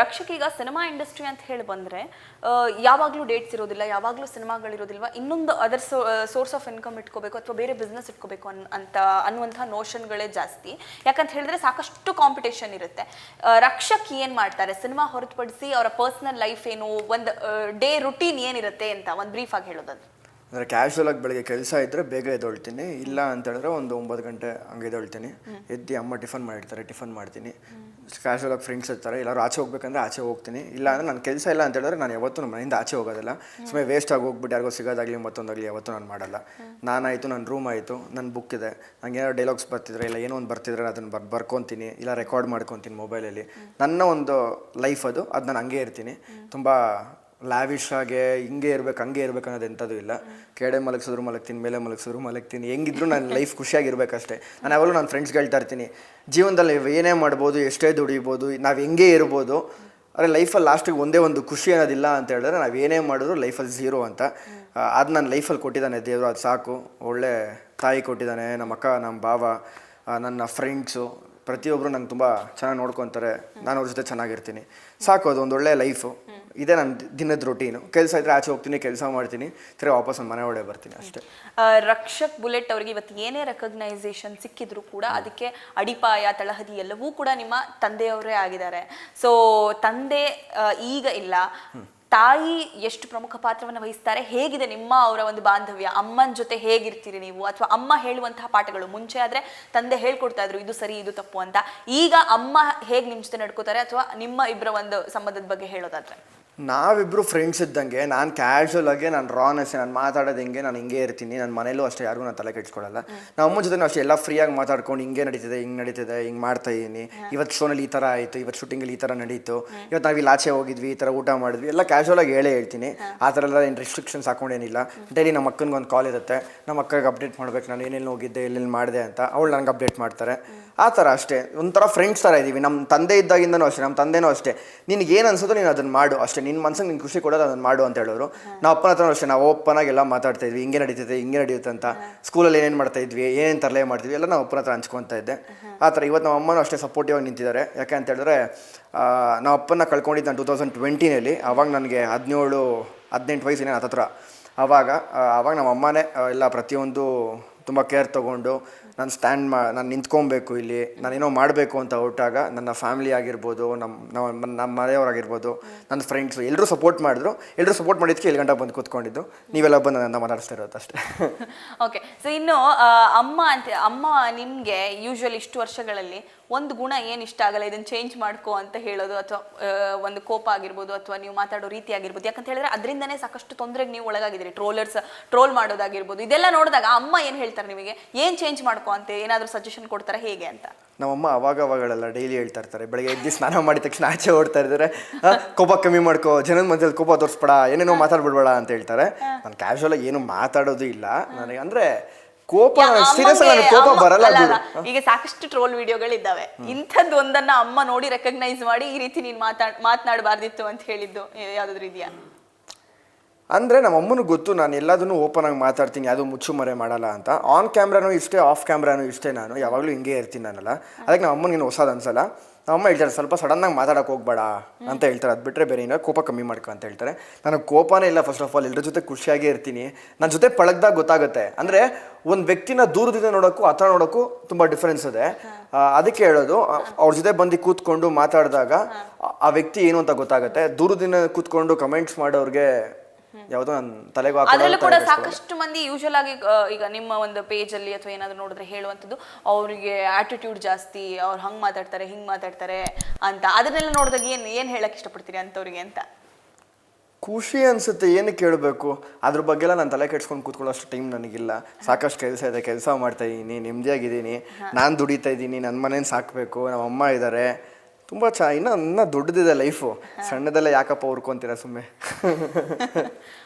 ರಕ್ಷಕ್ ಈಗ cinema industry ಅಂತ ಹೇಳಿ ಬಂದ್ರೆ ಯಾವಾಗಲೂ ಡೇಟ್ಸ್ ಇರೋದಿಲ್ಲ, ಯಾವಾಗಲೂ ಸಿನಿಮಾಗಳಿರೋದಿಲ್ವ? ಇನ್ನೊಂದು ಅದರ್ ಸೋರ್ಸ್ ಆಫ್ ಇನ್ಕಮ್ ಇಟ್ಕೋಬೇಕು ಅಥವಾ ಬೇರೆ ಬಿಸ್ನೆಸ್ ಇಟ್ಕೋಬೇಕು ಅನ್, ಅಂತ ಅನ್ನುವಂಥ ನೋಷನ್ಗಳೇ ಜಾಸ್ತಿ. ಯಾಕಂತ ಹೇಳಿದ್ರೆ ಸಾಕಷ್ಟು ಕಾಂಪಿಟೇಷನ್ ಇರುತ್ತೆ. ರಕ್ಷಕ್ ಏನು ಮಾಡ್ತಾರೆ? ಸಿನಿಮಾ ಹೊರತುಪಡಿಸಿ ಅವರ ಪರ್ಸನಲ್ ಲೈಫ್ ಏನು, ಒಂದು ಡೇ ರುಟೀನ್ ಏನಿರುತ್ತೆ ಅಂತ ಒಂದು ಬ್ರೀಫ್ ಆಗಿ ಹೇಳೋದದು ಅಂದರೆ ಕ್ಯಾಶುವಲ್ ಆಗಿ ಬೆಳಗ್ಗೆ ಕೆಲಸ ಇದ್ದರೆ ಬೇಗ ಎದ್ದೊಳ್ತೀನಿ. ಇಲ್ಲ ಅಂತ ಹೇಳಿದ್ರೆ ಒಂದು ಒಂಬತ್ತು ಗಂಟೆ ಹಂಗೆ ಎದ್ದೊಳ್ತೀನಿ. ಎದ್ದು ಅಮ್ಮ ಟಿಫನ್ ಮಾಡಿರ್ತಾರೆ, ಟಿಫನ್ ಮಾಡ್ತೀನಿ. ಕ್ಯಾಶುವಲ್ ಆಗಿ ಫ್ರೆಂಡ್ಸ್ ಇರ್ತಾರೆ. ಎಲ್ಲರೂ ಆಚೆ ಹೋಗ್ಬೇಕಂದ್ರೆ ಆಚೆ ಹೋಗ್ತೀನಿ. ಇಲ್ಲ ಅಂದರೆ ನನ್ನ ಕೆಲಸ ಇಲ್ಲ ಅಂತ ಹೇಳಿದ್ರೆ ನಾನು ಯಾವತ್ತೂ ನಮ್ಮ ಮನೆಯಿಂದ ಆಚೆ ಹೋಗೋದಿಲ್ಲ. ಸುಮ್ಮನೆ ವೇಸ್ಟ್ ಆಗಿ ಹೋಗ್ಬಿಟ್ಟು ಯಾರಿಗೋ ಸಿಗೋದಾಗಲಿ ಮತ್ತೊಂದಾಗಲಿ ಯಾವತ್ತೂ ನಾನು ಮಾಡಲ್ಲ. ನಾನಾಯಿತು ನನ್ನ ರೂಮ್ ಆಯಿತು ನನ್ನ ಬುಕ್ ಇದೆ. ನನಗೆ ಏನೋ ಡೈಲಾಗ್ಸ್ ಬರ್ತಿದ್ರೆ ಇಲ್ಲ ಏನೋ ಒಂದು ಬರ್ತಿದ್ರೆ ಅದನ್ನು ಬರ್, ಬರ್ಕೊತೀನಿ. ಇಲ್ಲ ರೆಕಾರ್ಡ್ ಮಾಡ್ಕೊತೀನಿ ಮೊಬೈಲಲ್ಲಿ ನನ್ನ ಒಂದು ಲೈಫ್ ಅದು. ಅದು ನಾನು ಹಂಗೆ ಇರ್ತೀನಿ. ತುಂಬ ಲ್ಯಾವಿಶ್ ಆಗಿ ಹಿಂಗೆ ಇರ್ಬೇಕು, ಹಂಗೆ ಇರ್ಬೇಕು ಅನ್ನೋದು ಎಂಥದ್ದು ಇಲ್ಲ. ಕೆಡೆ ಮಲಗಿಸಿದ್ರು ಮಲಗ್ತೀನಿ, ಮೇಲೆ ಮಲಗಿಸಿದ್ರು ಮಲಗ್ತೀನಿ. ಹೆಂಗಿದ್ರು ನನ್ನ ಲೈಫ್ ಖುಷಿಯಾಗಿರ್ಬೇಕಷ್ಟೇ ನಾನು ಯಾವಾಗಲೂ ನನ್ನ ಫ್ರೆಂಡ್ಸ್ಗೆ ಹೇಳ್ತಾ ಇರ್ತೀನಿ, ಜೀವನದಲ್ಲಿ ಏನೇ ಮಾಡ್ಬೋದು, ಎಷ್ಟೇ ದುಡಿಬೋದು, ನಾವು ಹೆಂಗೆ ಇರ್ಬೋದು ಆದರೆ ಲೈಫಲ್ಲಿ ಲಾಸ್ಟಿಗೆ ಒಂದೇ ಒಂದು ಖುಷಿ ಅನ್ನೋದಿಲ್ಲ ಅಂತ ಹೇಳಿದ್ರೆ ನಾವು ಏನೇ ಮಾಡಿದ್ರು ಲೈಫಲ್ಲಿ ಝೀರೋ ಅಂತ. ಅದು ನಾನು ಲೈಫಲ್ಲಿ ಕೊಟ್ಟಿದ್ದಾನೆ ದೇವರು, ಅದು ಸಾಕು. ಒಳ್ಳೆ ತಾಯಿ ಕೊಟ್ಟಿದ್ದಾನೆ, ನಮ್ಮ ಅಕ್ಕ, ನಮ್ಮ ಬಾವ ನನ್ನ ಫ್ರೆಂಡ್ಸು ಪ್ರತಿಯೊಬ್ಬರು ನಂಗೆ ತುಂಬ ಚೆನ್ನಾಗಿ ನೋಡ್ಕೊತಾರೆ. ನಾನು ಅವ್ರ ಜೊತೆ ಚೆನ್ನಾಗಿರ್ತೀನಿ. ಸಾಕು ಅದು ಒಂದು ಒಳ್ಳೆ ಲೈಫು ಇದೇ ನನ್ನ ದಿನದ ರೊಟೀನು ಕೆಲಸ ಇದ್ರೆ ಆಚೆ ಹೋಗ್ತೀನಿ ಕೆಲಸ ಮಾಡ್ತೀನಿ ತಿರ್ಗಿ ವಾಪಸ್ ನನ್ನ ಮನೆ ಒಳಗೆ ಬರ್ತೀನಿ ಅಷ್ಟೇ. ರಕ್ಷಕ್ ಬುಲೆಟ್ ಅವರಿಗೆ ಇವತ್ತು ಏನೇ ರೆಕಗ್ನೈಸೇಷನ್ ಸಿಕ್ಕಿದ್ರು ಕೂಡ ಅದಕ್ಕೆ ಅಡಿಪಾಯ ತಳಹದಿ ಎಲ್ಲವೂ ಕೂಡ ನಿಮ್ಮ ತಂದೆಯವರೇ ಆಗಿದ್ದಾರೆ. ಸೊ ತಂದೆ ಈಗ ಇಲ್ಲ. ತಾಯಿ ಎಷ್ಟು ಪ್ರಮುಖ ಪಾತ್ರವನ್ನು ವಹಿಸ್ತಾರೆ? ಹೇಗಿದೆ ನಿಮ್ಮ ಅವರ ಒಂದು ಬಾಂಧವ್ಯ? ಅಮ್ಮನ ಜೊತೆ ಹೇಗಿರ್ತೀರಿ ನೀವು? ಅಥವಾ ಅಮ್ಮ ಹೇಳುವಂತಹ ಪಾಠಗಳು ಮುಂಚೆ ಆದರೆ ತಂದೆ ಹೇಳ್ಕೊಡ್ತಾ ಇದ್ರು ಇದು ಸರಿ ಇದು ತಪ್ಪು ಅಂತ. ಈಗ ಅಮ್ಮ ಹೇಗೆ ನಿಮ್ಮ ಜೊತೆ ನಡ್ಕೋತಾರೆ? ಅಥವಾ ನಿಮ್ಮ ಇಬ್ಬರ ಒಂದು ಸಂಬಂಧದ ಬಗ್ಗೆ ಹೇಳೋದಾದ್ರೆ? ನಾವಿಬ್ಬರು ಫ್ರೆಂಡ್ಸ್ ಇದ್ದಂಗೆ ನಾನು ಕ್ಯಾಶುವಲ್ ಆಗಿ ನಾನು ರಾನೆಸ್ ನಾನು ಮಾತಾಡೋದು ಹಿಂಗೆ ನಾನು ಹಿಂಗೆ ಇರ್ತೀನಿ. ನನ್ನ ಮನೇಲೂ ಅಷ್ಟೇ ಯಾರಿಗೂ ನಾನು ತಲೆ ಕೆಡ್ಸ್ಕೊಳ್ಳಲ್ಲ ನಮ್ಮ ಅಮ್ಮ ಜೊತೆ ಅಷ್ಟೇ ಎಲ್ಲ ಫ್ರೀಯಾಗಿ ಮಾತಾಡ್ಕೊಂಡು ಹಿಂಗೆ ನಡೀತಿದೆ ಹಿಂಗೆ ನಡೀತಿದೆ ಹಿಂಗೆ ಮಾಡ್ತಾ ಇದ್ದೀನಿ ಇವತ್ತು ಶೋನಲ್ಲಿ ಈ ಥರ ಆಯಿತು ಇವತ್ತು ಶೂಟಿಂಗಲ್ಲಿ ಈ ಥರ ನಡೀತು. ಇವತ್ತು ನಾವು ಇಲ್ಲಿ ಆಚೆ ಹೋಗಿದ್ವಿ ಈ ಥರ ಊಟ ಮಾಡಿದ್ವಿ ಎಲ್ಲ ಕ್ಯಾಶುವಲ್ ಆಗಿ ಹೇಳೇ ಹೇಳ್ತೀನಿ. ಆ ಥರ ಎಲ್ಲ ಏನು ರೆಸ್ಟ್ರಿಕ್ಷನ್ಸ್ ಹಾಕೊಂಡೇನಿಲ್ಲ. ಡೈಲಿ ನಮ್ಮ ಅಕ್ಕನಿಗೆ ಒಂದು ಕಾಲ್ ಇರುತ್ತೆ. ನಮ್ಮ ಅಕ್ಕಗೆ ಅಪ್ಡೇಟ್ ಮಾಡ್ಬೇಕು ನಾನು ಏನೇನು ಹೋಗಿದ್ದೆ ಎಲ್ಲೆಲ್ಲಿ ಮಾಡಿದೆ ಅಂತ ಅವಳು ನನಗೆ ಅಪ್ಡೇಟ್ ಮಾಡ್ತಾರೆ. ಆ ಥರ ಅಷ್ಟೇ. ಒಂಥರ ಫ್ರೆಂಡ್ಸ್ ಥರ ಇದ್ದೀವಿ ನಮ್ಮ ತಂದೆ ಇದ್ದಾಗಿಂದನೂ ಅಷ್ಟೇ ನಮ್ಮ ತಂದೆನೂ ಅಷ್ಟೇ. ನಿನಗೆ ಏನು ಅನ್ಸುತ್ತೋ ನೀನು ಅದನ್ನು ಮಾಡು. ಅಷ್ಟೇ ನಿನ್ನ ಮನ್ಸಿಗೆ ನಿನ್ನ ಖುಷಿ ಕೊಡೋದು ಅದನ್ನು ಮಾಡು ಅಂತ ಹೇಳೋರು. ನಾವು ಅಪ್ಪನ ಹತ್ರ ಅಷ್ಟೇ ನಾವು ಓಪನ್ ಆಗಿ ಎಲ್ಲ ಮಾತಾಡ್ತಾ ಇದ್ವಿ. ಹಿಂಗೆ ನಡೀತೈತೆ ಹಿಂಗೆ ನಡೆಯುತ್ತೆ ಅಂತ. ಸ್ಕೂಲಲ್ಲಿ ಏನೇನು ಮಾಡ್ತಾ ಇದ್ವಿ ಏನೇನು ತರಲೆ ಮಾಡ್ತಿದ್ವಿ ಎಲ್ಲ ನಾವು ಅಪ್ಪನ ಹತ್ರ ಹಂಚ್ಕೊತಾ ಇದ್ದೆ. ಆ ಥರ ಇವತ್ತು ನಮ್ಮ ಅಮ್ಮನೂ ಅಷ್ಟೇ ಸಪೋರ್ಟಿವ್ ಆಗಿ ನಿಂತಿದ್ದಾರೆ. ಯಾಕೆ ಅಂತ ಹೇಳಿದ್ರೆ ನಾವು ಅಪ್ಪನ ಕಳ್ಕೊಂಡಿದ್ದು ನಾನು ಟೂ ತೌಸಂಡ್ ಟ್ವೆಂಟಿನಲ್ಲಿ ಅವಾಗ ನನಗೆ ಹದಿನೇಳು ಹದಿನೆಂಟು ವಯಸ್ಸಿನ ಹತ್ತತ್ರ ಆವಾಗ ಅವಾಗ ಆವಾಗ ನಮ್ಮ ಅಮ್ಮನೇ ಎಲ್ಲ ಪ್ರತಿಯೊಂದು ತುಂಬ ಕೇರ್ ತೊಗೊಂಡು ನಾನು ಸ್ಟ್ಯಾಂಡ್ ಮಾ ನಾನು ನಿಂತ್ಕೊಬೇಕು ಇಲ್ಲಿ ನಾನೇನೋ ಮಾಡಬೇಕು ಅಂತ ಹೊರಟಾಗ ನನ್ನ ಫ್ಯಾಮಿಲಿ ಆಗಿರ್ಬೋದು ನಮ್ಮ ನಮ್ಮ ಮನೆಯವರಾಗಿರ್ಬೋದು, ನನ್ನ ಫ್ರೆಂಡ್ಸು ಎಲ್ಲರೂ ಸಪೋರ್ಟ್ ಮಾಡಿದ್ರು. ಎಲ್ಲರೂ ಸಪೋರ್ಟ್ ಮಾಡಿದ್ದಕ್ಕೆ ಇಲ್ಲಿ ಗಂಟೆ ಬಂದು ಕೂತ್ಕೊಂಡಿದ್ದು. ನೀವೆಲ್ಲ ಬಂದು ನನ್ನ ಮಾತಾಡಿಸ್ತಾ ಇರೋದು ಅಷ್ಟೇ. ಓಕೆ ಸೊ ಇನ್ನು ಅಮ್ಮ ಅಂತ, ಅಮ್ಮ ನಿಮಗೆ ಯೂಶ್ವಲಿ ಇಷ್ಟು ವರ್ಷಗಳಲ್ಲಿ ಒಂದು ಗುಣ ಏನು ಇಷ್ಟ ಆಗಲ್ಲ? ಇದನ್ನು ಚೇಂಜ್ ಮಾಡ್ಕೋ ಅಂತ ಹೇಳೋದು ಅಥವಾ ಒಂದು ಕೋಪ ಆಗಿರ್ಬೋದು ಅಥವಾ ನೀವು ಮಾತಾಡೋ ರೀತಿ ಆಗಿರ್ಬೋದು. ಯಾಕಂತ ಹೇಳಿದ್ರೆ ಅದರಿಂದನೇ ಸಾಕಷ್ಟು ತೊಂದರೆಗೆ ನೀವು ಒಳಗಾಗಿದ್ದೀರಿ. ಟ್ರೋಲರ್ಸ್ ಟ್ರೋಲ್ ಮಾಡೋದಾಗಿರ್ಬೋದು. ಇದೆಲ್ಲ ನೋಡಿದಾಗ ಅಮ್ಮ ಏನು ಹೇಳ್ತಾರೆ ನಿಮಗೆ? ಏನು ಚೇಂಜ್ ಮಾಡ್ಕೋ ಅಂತ ಏನಾದರೂ ಸಜೆಷನ್ ಕೊಡ್ತಾರೆ ಹೇಗೆ ಅಂತ? ನಮ್ಮಮ್ಮ ಅವಾಗ ಅವಾಗಳೆಲ್ಲ ಡೈಲಿ ಹೇಳ್ತಾ ಇರ್ತಾರೆ. ಬೆಳಗ್ಗೆ ಎದ್ದು ಸ್ನಾನ ಮಾಡಿದ ತಕ್ಷಣ ಆಚೆ ಓಡ್ತಾ ಇದ್ದಾರೆ ಕೋಪ ಕಮ್ಮಿ ಮಾಡ್ಕೋ ಜನದ ಮಧ್ಯದಲ್ಲಿ ಕೋಪ ತೋರಿಸ್ಬೇಡ ಏನೇನೋ ಮಾತಾಡ್ಬಿಡ್ಬೇಡ ಅಂತ ಹೇಳ್ತಾರೆ. ನಾನು ಕ್ಯಾಶುವಲ್ ಆಗಿ ಏನು ಮಾತಾಡೋದು ಇಲ್ಲ. ನನಗೆ ಅಂದ್ರೆ ಕೋಪ ಸೀರಿಯಸ್ ನನಗೆ ಕೋಪ ಬರಲ್ಲ ಈಗ ಸಾಕಷ್ಟು ಟ್ರೋಲ್ ವಿಡಿಯೋಗಳಿದ್ದಾವೆ ಇಂಥದ್ದು ಒಂದನ್ನ ಅಮ್ಮ ನೋಡಿ ರೆಕಗ್ನೈಸ್ ಮಾಡಿ ಈ ರೀತಿ ನೀನ್ ಮಾತಾಡ್ ಮಾತನಾಡಬಾರ್ದಿತ್ತು ಅಂತ ಹೇಳಿದ್ದು ಯಾವ್ದಾದ್ರು ಇದೆಯಾ? ಅಂದರೆ ನಮ್ಮ ಅಮ್ಮನಿಗೆ ಗೊತ್ತು, ನಾನು ಎಲ್ಲದನ್ನು ಓಪನ್ ಆಗಿ ಮಾತಾಡ್ತೀನಿ, ಅದು ಮುಚ್ಚು ಮರೆ ಮಾಡಲ್ಲ ಅಂತ. ಆನ್ ಕ್ಯಾಮ್ರಾನು ಇಷ್ಟೇ ಆಫ್ ಕ್ಯಾಮ್ರಾನು ಇಷ್ಟೇ ನಾನು. ಯಾವಾಗಲೂ ಹಿಂಗೆ ಇರ್ತೀನಿ ನಾನಲ್ಲ. ಅದಕ್ಕೆ ನಮ್ಮ ಅಮ್ಮನಿಗೆ ಹೊಸದು ಅನ್ಸಲ್ಲ. ನಮ್ಮ ಅಮ್ಮ ಹೇಳ್ತಾರೆ, ಸ್ವಲ್ಪ ಸಡನ್ನಾಗಿ ಮಾತಾಡೋಕೆ ಹೋಗ್ಬೇಡ ಅಂತ ಹೇಳ್ತಾರೆ. ಅದು ಬಿಟ್ಟರೆ ಬೇರೆ ಏನೋ ಕೋಪ ಕಮ್ಮಿ ಮಾಡ್ಕೊ ಅಂತ ಹೇಳ್ತಾರೆ. ನನಗೆ ಕೋಪನೇ ಇಲ್ಲ ಫಸ್ಟ್ ಆಫ್ ಆಲ್ ಎಲ್ಲರ ಜೊತೆ ಖುಷಿಯಾಗೇ ಇರ್ತೀನಿ. ನನ್ನ ಜೊತೆ ಪಳಗ್ದಾಗ ಗೊತ್ತಾಗುತ್ತೆ. ಅಂದರೆ ಒಂದು ವ್ಯಕ್ತಿನ ದೂರದಿಂದ ನೋಡೋಕ್ಕೂ ಹತ್ರ ನೋಡೋಕ್ಕೂ ತುಂಬ ಡಿಫ್ರೆನ್ಸ್ ಇದೆ. ಅದಕ್ಕೆ ಹೇಳೋದು ಆ- ಅವ್ರ ಜೊತೆ ಬಂದು ಕೂತ್ಕೊಂಡು ಮಾತಾಡಿದಾಗ, ಆ- ಆ ವ್ಯಕ್ತಿ ಏನು ಅಂತ ಗೊತ್ತಾಗುತ್ತೆ. ದೂರದಿಂದ ಕೂತ್ಕೊಂಡು ಕಮೆಂಟ್ಸ್ ಮಾಡೋರಿಗೆ ಯಾವುದೋ ನನ್ನ ತಲೆಗೆ ಅದರಲ್ಲೂ ಕೂಡ ಸಾಕಷ್ಟು ಮಂದಿ ಯೂಶುವಲ್ ಆಗಿ ಆ, ಈಗ ನಿಮ್ಮ ಒಂದು ಪೇಜ್ ಅಲ್ಲಿ ಅಥವಾ ಏನಾದ್ರು ನೋಡಿದ್ರೆ ಹೇಳುವಂಥದ್ದು ಅವರಿಗೆ ಆಟಿಟ್ಯೂಡ್ ಜಾಸ್ತಿ ಅವ್ರು ಹಂಗ್ ಮಾತಾಡ್ತಾರೆ ಹಿಂಗ್ ಮಾತಾಡ್ತಾರೆ ಅಂತ. ಅದನ್ನೆಲ್ಲ ನೋಡಿದಾಗ ಏನ್ ಏನ್ ಹೇಳಕ್ ಇಷ್ಟಪಡ್ತೀರಿ ಅಂತವ್ರಿಗೆ ಅಂತ? ಖುಷಿ ಅನ್ಸುತ್ತೆ ಏನಕ್ಕೆ ಕೇಳಬೇಕು? ಅದ್ರ ಬಗ್ಗೆ ಎಲ್ಲ ನಾನು ತಲೆ ಕೆಡ್ಸ್ಕೊಂಡು ಕೂತ್ಕೊಳ್ಳೋ ಅಷ್ಟು ಟೈಮ್ ನನಗಿಲ್ಲ. ಸಾಕಷ್ಟು ಕೆಲಸ ಇದೆ ಕೆಲಸ ಮಾಡ್ತಾ ಇದ್ದೀನಿ ನೆಮ್ಮದಿಯಾಗಿದ್ದೀನಿ ನಾನು ದುಡಿತಾ ಇದ್ದೀನಿ ನನ್ನ ಮನೇನ ಸಾಕಬೇಕು ನಮ್ಮ ಅಮ್ಮ ಇದ್ದಾರೆ ತುಂಬ ಚ ಇನ್ನೂ ಇನ್ನೂ ದೊಡ್ಡದಿದೆ ಲೈಫು ಸಣ್ಣದೆಲ್ಲ ಯಾಕಪ್ಪ ಹುರ್ಕೊಂತೀರ ಸುಮ್ಮನೆ